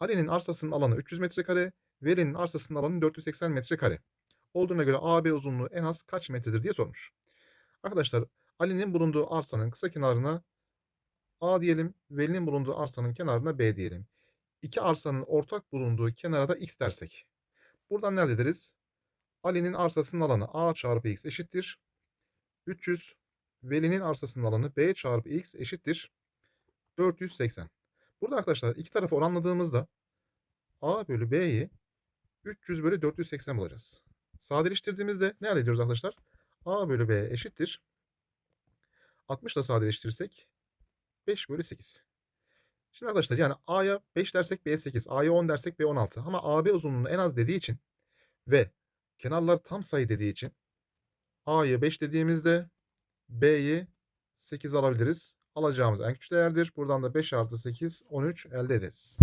Ali'nin arsasının alanı 300 metrekare, Veli'nin arsasının alanı 480 metrekare. Olduğuna göre AB uzunluğu en az kaç metredir diye sormuş. Arkadaşlar Ali'nin bulunduğu arsanın kısa kenarına A diyelim, Veli'nin bulunduğu arsanın kenarına B diyelim. İki arsanın ortak bulunduğu kenara da X dersek. Buradan ne elde ederiz? Ali'nin arsasının alanı A çarpı X eşittir. 300. Veli'nin arsasının alanı B çarpı X eşittir. 480. Burada arkadaşlar iki tarafı oranladığımızda A bölü B'yi 300 bölü 480 bulacağız. Sadeleştirdiğimizde ne elde ediyoruz arkadaşlar? A bölü B eşittir. 60 ile sadeleştirirsek 5 bölü 8. Şimdi arkadaşlar yani A'ya 5 dersek B 8, A'ya 10 dersek B 16. Ama AB uzunluğunu en az dediği için ve kenarlar tam sayı dediği için A'yı 5 dediğimizde B'yi 8 alabiliriz. Alacağımız en küçük değerdir. Buradan da 5 artı 8, 13 elde ederiz.